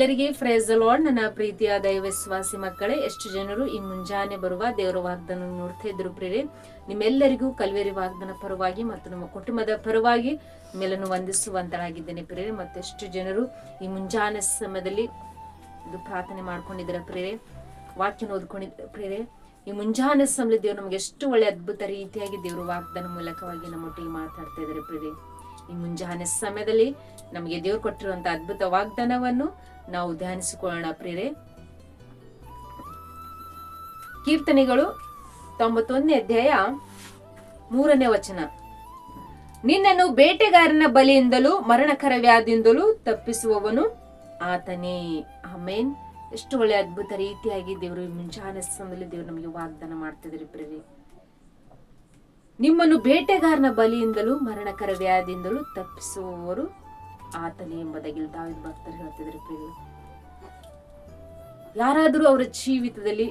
ಎಲ್ಲರಿಗೆ phrase lord ನನ್ನ ಪ್ರೀತಿಯ ದೈವವಿಶ್ವಾಸಿ ಮಕ್ಕಳೇ, ಎಷ್ಟು ಜನರು ಈ ಮುಂಜಾನೆ ಬರುವ ದೇವರ ವಾಗ್ದಾನ ನೋಡ್ತಾ ಇದ್ರು ಪ್ರೇರೆ ನಿಮ್ಮೆಲ್ಲರಿಗೂ ಕಲ್ವೇರಿ ವಾಗ್ದಾನ ಪರವಾಗಿ ಮತ್ತು ನಮ್ಮ ಕುಟುಂಬದ ಪರವಾಗಿ ನಿಮ್ಮೆಲ್ಲನ್ನು ವಂದಿಸುವಂತರಾಗಿದ್ದೇನೆ ಪ್ರೇರೆ ಮತ್ತೆಷ್ಟು ಜನರು ಈ ಮುಂಜಾನೆ ಸಮಯದಲ್ಲಿ ಇದು ಪ್ರಾರ್ಥನೆ ಮಾಡ್ಕೊಂಡಿದ್ದೀರ ಪ್ರೇರೆ ವಾಕ್ಯನ ಓದ್ಕೊಂಡಿದ್ದ ಪ್ರೇರೆ ಈ ಮುಂಜಾನೆ ಸಮಯದಲ್ಲಿ ದೇವ್ರು ನಮಗೆ ಎಷ್ಟು ಒಳ್ಳೆ ಅದ್ಭುತ ರೀತಿಯಾಗಿ ದೇವರು ವಾಗ್ದಾನ ಮೂಲಕವಾಗಿ ನಮ್ಮೊಟ್ಟಿಗೆ ಮಾತಾಡ್ತಾ ಇದ್ದಾರೆ ಪ್ರೇರೆ ಈ ಮುಂಜಾನೆ ಸಮಯದಲ್ಲಿ ನಮಗೆ ದೇವ್ರು ಕೊಟ್ಟಿರುವಂತ ಅದ್ಭುತ ವಾಗ್ದಾನವನ್ನು ನಾವು ಧ್ಯಾನಿಸಿಕೊಳ್ಳೋಣ ಪ್ರೇರೆ ಕೀರ್ತನೆಗಳು ತೊಂಬತ್ತೊಂದನೇ ಅಧ್ಯಾಯ ಮೂರನೇ ವಚನ. ನಿನ್ನನ್ನು ಬೇಟೆಗಾರನ ಬಲಿಯಿಂದಲೂ ಮರಣಕರ ವ್ಯಾಧಿಯಿಂದಲೂ ತಪ್ಪಿಸುವವನು ಆತನೇ. ಆಮೇನ್. ಎಷ್ಟು ಒಳ್ಳೆ ಅದ್ಭುತ ರೀತಿಯಾಗಿ ದೇವರು ಮುಂಜಾನೆ ಸಮಯದಲ್ಲಿ ದೇವರು ನಮಗೆ ವಾಗ್ದಾನ ಮಾಡ್ತಿದ್ರಿ ಪ್ರೇರೆ ನಿಮ್ಮನ್ನು ಬೇಟೆಗಾರನ ಬಲಿಯಿಂದಲೂ ಮರಣಕರ ವ್ಯಾಧಿಯಿಂದಲೂ ತಪ್ಪಿಸುವವರು ಆತನೇ ಎಂಬುದಾಗಿ ದಾವಿದ್ ಭಕ್ತರು ಹೇಳ್ತಿದ್ರು ಪ್ರಿಯ ಯಾರಾದರೂ ಅವರ ಜೀವಿತದಲ್ಲಿ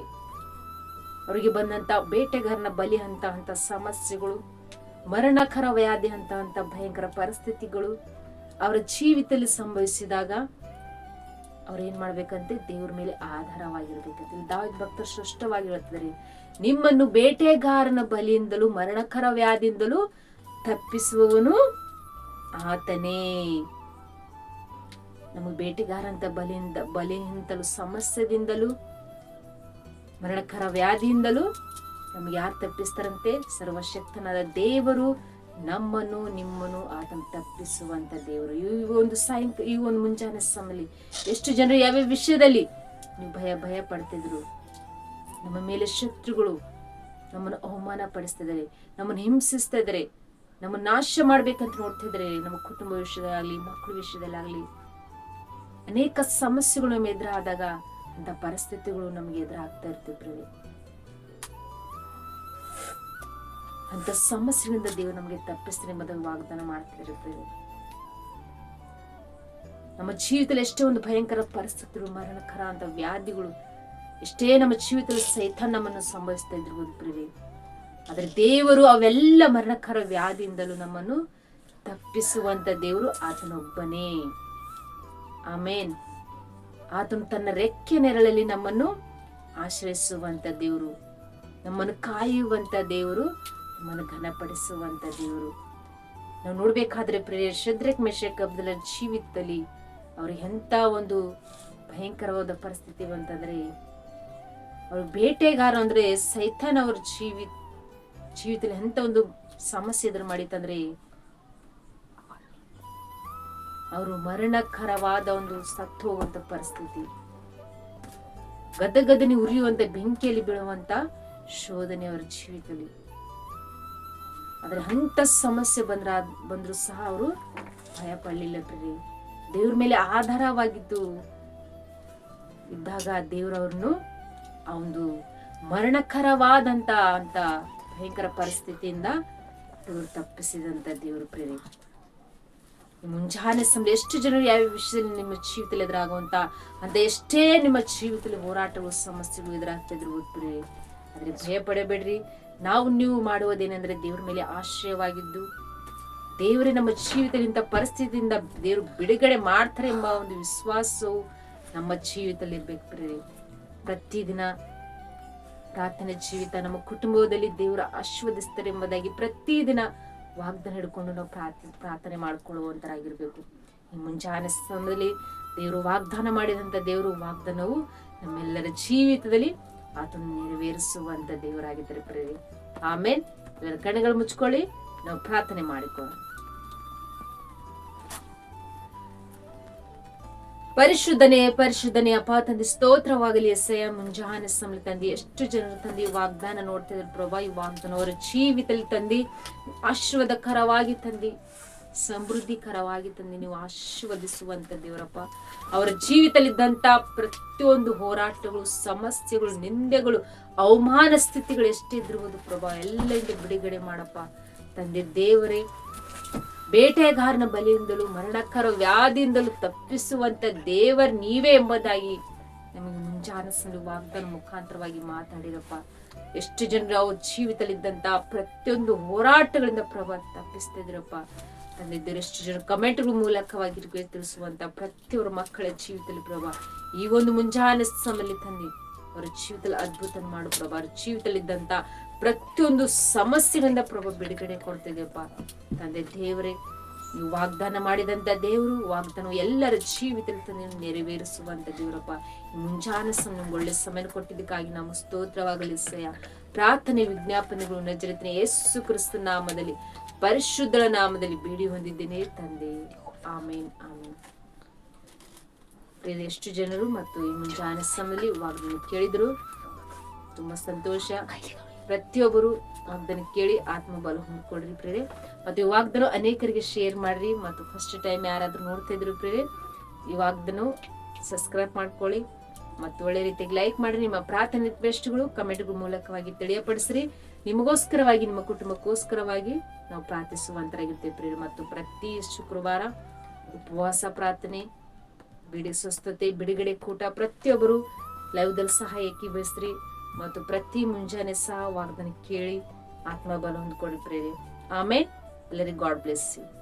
ಅವರಿಗೆ ಬಂದಂತ ಬೇಟೆಗಾರನ ಬಲಿ ಅಂತ ಅಂತ ಸಮಸ್ಯೆಗಳು, ಮರಣಕರ ವ್ಯಾಧಿ ಅಂತ ಅಂತ ಭಯಂಕರ ಪರಿಸ್ಥಿತಿಗಳು ಅವರ ಜೀವಿತದಲ್ಲಿ ಸಂಭವಿಸಿದಾಗ ಅವ್ರು ಏನ್ ಮಾಡ್ಬೇಕಂತೆ? ದೇವ್ರ ಮೇಲೆ ಆಧಾರವಾಗಿರ್ಬೇಕಂತ. ದಾವಿದ್ ಭಕ್ತರು ಸ್ಪಷ್ಟವಾಗಿ ಹೇಳ್ತಿದ್ದಾರೆ, ನಿಮ್ಮನ್ನು ಬೇಟೆಗಾರನ ಬಲಿಯಿಂದಲೂ, ಮರಣಕರ ವ್ಯಾಧಿಯಿಂದಲೂ ತಪ್ಪಿಸುವವನು ಆತನೇ. ನಮಗೆ ಬೇಟೆಗಾರಂತ ಬಲಿಯಿಂದ, ಬಲಿಯಿಂದಲೂ, ಸಮಸ್ಯೆದಿಂದಲೂ, ಮರಣಕರ ವ್ಯಾಧಿಯಿಂದಲೂ ನಮ್ಗೆ ಯಾರು ತಪ್ಪಿಸ್ತಾರಂತೆ? ಸರ್ವಶಕ್ತನಾದ ದೇವರು ನಮ್ಮನ್ನು, ನಿಮ್ಮನ್ನು ಆತನ ತಪ್ಪಿಸುವಂತ ದೇವರು. ಈ ಒಂದು ಸಾಯಂಕ, ಈ ಒಂದು ಮುಂಜಾನೆ ಸಮಯದಲ್ಲಿ ಎಷ್ಟು ಜನರು ಯಾವ್ಯಾವ ವಿಷಯದಲ್ಲಿ ನೀವು ಭಯ ಭಯ ಪಡ್ತಿದ್ರು? ನಮ್ಮ ಮೇಲೆ ಶತ್ರುಗಳು ನಮ್ಮನ್ನು ಅವಮಾನ ಪಡಿಸ್ತಿದ್ದಾರೆ, ನಮ್ಮನ್ನು ಹಿಂಸಿಸ್ತಾ ಇದ್ದಾರೆ ನಮ್ಮನ್ನು ನಾಶ ಮಾಡ್ಬೇಕಂತ ನೋಡ್ತಿದ್ರೆ ನಮ್ಮ ಕುಟುಂಬ ವಿಷಯದಲ್ಲಾಗ್ಲಿ ಮಕ್ಕಳ ವಿಷಯದಲ್ಲಾಗಲಿ ಅನೇಕ ಸಮಸ್ಯೆಗಳು ನಮ್ಗೆ ಎದುರಾದಾಗ ಅಂತ ಪರಿಸ್ಥಿತಿಗಳು ನಮ್ಗೆ ಎದುರಾಗ್ತಾ ಇರ್ತಿದ್ರು ಅಂತ ಸಮಸ್ಯೆಗಳಿಂದ ದೇವರು ನಮಗೆ ತಪ್ಪಿಸ್ತೀನಿ ಎಂಬುದನ್ನು ವಾಗ್ದಾನ ಮಾಡ್ತಿರ್ತೀವಿ ನಮ್ಮ ಜೀವಿತದಲ್ಲಿ ಎಷ್ಟೇ ಒಂದು ಭಯಂಕರ ಪರಿಸ್ಥಿತಿಗಳು, ಮರಣಕರ ಅಂತ ವ್ಯಾಧಿಗಳು, ಎಷ್ಟೇ ನಮ್ಮ ಜೀವಿತದಲ್ಲಿ ಸಹಿತ ನಮ್ಮನ್ನು ಸಂಭವಿಸ್ತಾ ಇದ್ರು ಪ್ರಿವೆ ಆದರೆ ದೇವರು ಅವೆಲ್ಲ ಮರಣಕರ ವ್ಯಾಧಿಯಿಂದಲೂ ನಮ್ಮನ್ನು ತಪ್ಪಿಸುವಂತ ದೇವರು ಆತನೊಬ್ಬನೇ. ಆಮೇನ್. ಆತನು ತನ್ನ ರೆಕ್ಕೆ ನೆರಳಲ್ಲಿ ನಮ್ಮನ್ನು ಆಶ್ರಯಿಸುವಂತ ದೇವರು. ನಮ್ಮನ್ನು ಕಾಯುವಂತ ದೇವರು, ನಮ್ಮನ್ನು ಘನಪಡಿಸುವಂತ ದೇವರು. ನಾವು ನೋಡ್ಬೇಕಾದ್ರೆ ಪ್ರಿಯ ಶದ್ರಕ್ ಮೆಷಕ್ ಅಬ್ದುಲ್ಲ ಜೀವಿತದಲ್ಲಿ ಅವ್ರಿಗೆ ಎಂತ ಒಂದು ಭಯಂಕರವಾದ ಪರಿಸ್ಥಿತಿ ಅಂತಂದ್ರೆ ಅವ್ರ ಬೇಟೆಗಾರ ಅಂದ್ರೆ ಸೈತಾನ್ ಅವ್ರ ಜೀವಿ, ಜೀವಿತದಲ್ಲಿ ಎಂತ ಒಂದು ಸಮಸ್ಯೆ ಎದುರು ಮಾಡಿತ್ತಂದ್ರೆ ಅವರು ಮರಣಕರವಾದ ಒಂದು ಸತ್ತು ಹೋಗುವಂತ ಪರಿಸ್ಥಿತಿ. ಗದಗದನಿ ಉರಿಯುವಂತ ಬೆಂಕಿಯಲ್ಲಿ ಬೀಳುವಂತ ಶೋಧನೆ ಅವರ ಜೀವಿತದಲ್ಲಿ. ಅದರ ಅಂತ ಸಮಸ್ಯೆ ಬಂದ್ರ, ಬಂದ್ರು ಸಹ ಅವರು ಭಯ ಪಡ್ಲಿಲ್ಲ ಪ್ರಿಯ ದೇವ್ರ ಮೇಲೆ ಆಧಾರವಾಗಿದ್ದು ಇದ್ದಾಗ ದೇವ್ರವ್ರನ್ನು ಆ ಒಂದು ಮರಣಕರವಾದಂತ, ಅಂತ ಭಯಂಕರ ಪರಿಸ್ಥಿತಿಯಿಂದ ಇವರು ತಪ್ಪಿಸಿದಂತ ದೇವ್ರ ಪ್ರೇರಿ ಮುಂಜಾನೆ ಸಮಯ ಎಷ್ಟು ಜನರು ಯಾವ ವಿಷಯದಲ್ಲಿ ನಿಮ್ಮ ಜೀವಿತದಲ್ಲಿ ಎದುರಾಗುವಂತ ಅಂತ ಎಷ್ಟೇ ನಿಮ್ಮ ಜೀವಿತದಲ್ಲಿ ಹೋರಾಟಗಳು ಸಮಸ್ಯೆಗಳು ಎದುರಾಗ್ತಿದ್ರು ಇದ್ರು ಆದರೆ ಭಯ ಪಡಬೇಡ್ರಿ. ನಾವು ನೀವು ಮಾಡುವುದೇನೆಂದ್ರೆ ದೇವ್ರ ಮೇಲೆ ಆಶ್ರಯವಾಗಿದ್ದು, ದೇವರೇ ನಮ್ಮ ಜೀವಿತದಲ್ಲಿ ಇಂಥ ಪರಿಸ್ಥಿತಿಯಿಂದ ದೇವರು ಬಿಡುಗಡೆ ಮಾಡ್ತಾರೆ ಎಂಬ ಒಂದು ವಿಶ್ವಾಸವು ನಮ್ಮ ಜೀವಿತದಲ್ಲಿ ಇರ್ಬೇಕು ಪ್ರೇರಿ ಪ್ರತಿದಿನ ಪ್ರಾರ್ಥನೆ ಜೀವಿತ ನಮ್ಮ ಕುಟುಂಬದಲ್ಲಿ ದೇವರು ಆಶೀರ್ವದಿಸ್ತಾರೆ ಎಂಬುದಾಗಿ ಪ್ರತಿದಿನ ವಾಗ್ದಾನ ಹಿಡ್ಕೊಂಡು ನಾವು ಪ್ರಾರ್ಥನೆ ಪ್ರಾರ್ಥನೆ ಮಾಡ್ಕೊಳ್ಳುವಂತರಾಗಿರ್ಬೇಕು. ಈ ಮುಂಜಾನೆ ಸಮಯದಲ್ಲಿ ದೇವರು ವಾಗ್ದಾನ ಮಾಡಿದಂತ ದೇವರು ವಾಗ್ದಾನವು ನಮ್ಮೆಲ್ಲರ ಜೀವಿತದಲ್ಲಿ ಅದನ್ನು ನೆರವೇರಿಸುವಂಥ ದೇವರಾಗಿದ್ದಾರೆ ಪ್ರೇರಿ ಆಮೇಲೆ ಎಲ್ಲರ ಕಣ್ಣುಗಳು ಮುಚ್ಕೊಳ್ಳಿ. ನಾವು ಪ್ರಾರ್ಥನೆ ಮಾಡಿಕೊಳ್ಳೋಣ. ಪರಿಶುದ್ಧನೆ, ಪರಿಶುದ್ಧನೇ, ಅಪ್ಪ ತಂದೆ, ಸ್ತೋತ್ರವಾಗಲಿ ಎಸೆಯ ಮುಂಜಾನೆ ಸಮಯ ತಂದೆ, ಎಷ್ಟು ಜನರು ತಂದೆ ವಾಗ್ದಾನ ನೋಡ್ತಿದ್ರು ಪ್ರಭಾ, ಈ ವಾಗ್ದಾನ ಅವರ ಜೀವಿತದಲ್ಲಿ ತಂದಿ, ಆಶೀರ್ವಾದಕರವಾಗಿ ತಂದಿ, ಸಮೃದ್ಧಿಕರವಾಗಿ ತಂದೆ, ನೀವು ಆಶೀರ್ವದಿಸುವಂತ ದೇವರಪ್ಪ ಅವರ ಜೀವಿತಲ್ಲಿದ್ದಂತ ಪ್ರತಿಯೊಂದು ಹೋರಾಟಗಳು, ಸಮಸ್ಯೆಗಳು, ನಿಂದೆಗಳು, ಅವಮಾನ ಸ್ಥಿತಿಗಳು ಎಷ್ಟಿದ್ರುವುದು ಪ್ರಭಾ, ಎಲ್ಲ ಬಿಡುಗಡೆ ಮಾಡಪ್ಪ. ತಂದೆ ದೇವರೇ ಬೇಟೆಗಾರನ ಬಲಿಯಿಂದಲೂ ಮರಣಕರ ವ್ಯಾಧಿಯಿಂದಲೂ ತಪ್ಪಿಸುವಂತ ದೇವರ್ ನೀವೇ ಎಂಬುದಾಗಿ ನಮಗೆ ಮುಂಜಾನಸಲು ವಾಗ್ದಾನ ಮುಖಾಂತರವಾಗಿ ಮಾತಾಡಿರಪ್ಪ. ಎಷ್ಟು ಜನರು ಅವ್ರ ಜೀವಿತಲಿದ್ದಂತ ಪ್ರತಿಯೊಂದು ಹೋರಾಟಗಳಿಂದ ಪ್ರಭಾವ ತಪ್ಪಿಸ್ತಾ ಇದ್ರಪ್ಪ ತಂದಿದ್ದರು ಎಷ್ಟು ಜನ ಕಮೆಂಟ್ಗಳ ಮೂಲಕವಾಗಿ ತಿಳಿಸುವಂತ ಪ್ರತಿಯೊಬ್ಬರ ಮಕ್ಕಳ ಜೀವಿತದಲ್ಲಿ ಪ್ರಭಾವ ಈ ಒಂದು ಮುಂಜಾನೆ ಸಮಯಲ್ಲಿ ತಂದೆ ಅವರ ಜೀವಿತದಲ್ಲಿ ಅದ್ಭುತ ಮಾಡು ಪ್ರಭಾ. ಅವ್ರ ಜೀವಿತದಲ್ಲಿದ್ದಂತ ಪ್ರತಿಯೊಂದು ಸಮಸ್ಯೆಗಳಿಂದ ಪ್ರಭ ಬಿಡುಗಡೆ ಕೊಡ್ತಿದೆಯಪ್ಪ ತಂದೆ ದೇವರೇ, ನೀವು ವಾಗ್ದಾನ ಮಾಡಿದಂತ ದೇವರು ವಾಗ್ದಾನ ಎಲ್ಲರ ಜೀವಿತದಲ್ಲಿ ತಂದೆ ನೆರವೇರಿಸುವಂತ ದೇವರಪ್ಪ. ಮುಂಜಾನೆ ಸಮಯ ಒಳ್ಳೆ ಸಮಯ ಕೊಟ್ಟಿದ್ದಕ್ಕಾಗಿ ನಾವು ಸ್ತೋತ್ರವಾಗಲಿ ಸಯ ಪ್ರಾರ್ಥನೆ, ವಿಜ್ಞಾಪನೆಗಳು, ನಜರತ್ನೆ ಯೇಸು ಕ್ರಿಸ್ತ ನಾಮದಲ್ಲಿ, ಪರಿಶುದ್ಧರ ನಾಮದಲ್ಲಿ ಬೇಡಿ ಹೊಂದಿದ್ದೇನೆ ತಂದೆ. ಆಮೇನ್ ಆಮೇನ್. ಎಷ್ಟು ಜನರು ಮತ್ತು ಈ ಮುಂಜಾನೆ ಸಮಯದಲ್ಲಿ ವಾಗ್ದಾನ ಕೇಳಿದ್ರು. ತುಂಬ ಸಂತೋಷ. ಪ್ರತಿಯೊಬ್ಬರು ವಾಗ್ದಾನ ಕೇಳಿ ಆತ್ಮಬಲ ಹೊಂದ್ಕೊಡ್ರಿ ಪ್ರೇರೆ ಮತ್ತು ವಾಗ್ದಾನ ಅನೇಕರಿಗೆ ಶೇರ್ ಮಾಡ್ರಿ. ಮತ್ತು ಫಸ್ಟ್ ಟೈಮ್ ಯಾರಾದರೂ ನೋಡ್ತಾ ಇದ್ರು ಪ್ರೇರೆ ಈ ವಾಗ್ದಾನ ಸಬ್ಸ್ಕ್ರೈಬ್ ಮಾಡ್ಕೊಳ್ಳಿ. ಮತ್ತು ಒಳ್ಳೆ ರೀತಿಯಾಗಿ ಲೈಕ್ ಮಾಡಿ ನಿಮ್ಮ ಪ್ರಾರ್ಥನೆ ಬೆಸ್ಟ್ಗಳು ಕಮೆಂಟ್ಗಳ ಮೂಲಕವಾಗಿ ತಿಳಿಯಪಡಿಸ್ರಿ. ನಿಮಗೋಸ್ಕರವಾಗಿ, ನಿಮ್ಮ ಕುಟುಂಬಕ್ಕೋಸ್ಕರವಾಗಿ ನಾವು ಪ್ರಾರ್ಥಿಸುವಂತರಾಗಿರ್ತೇವೆ ಪ್ರೇರೆ ಮತ್ತು ಪ್ರತಿ ಶುಕ್ರವಾರ ಉಪವಾಸ ಪ್ರಾರ್ಥನೆ ಬಿಡಿ ಸ್ವಸ್ಥತೆ, ಬಿಡುಗಡೆ ಕೂಟ ಪ್ರತಿಯೊಬ್ಬರು ಲೈವ್ದಲ್ಲಿ ಸಹ ಏಕೀಭವಿಸ್ರಿ ಮತ್ತು ಪ್ರತಿ ಮುಂಜಾನೆ ಸಹ ವಾಗ್ದಾನ ಕೇಳಿ ಆತ್ಮ ಬಲ ಪ್ರೇರೆ ಆಮೇಲೆ ಎಲ್ಲರಿಗೂ ಗಾಡ್ ಬ್ಲೆಸ್ ಯು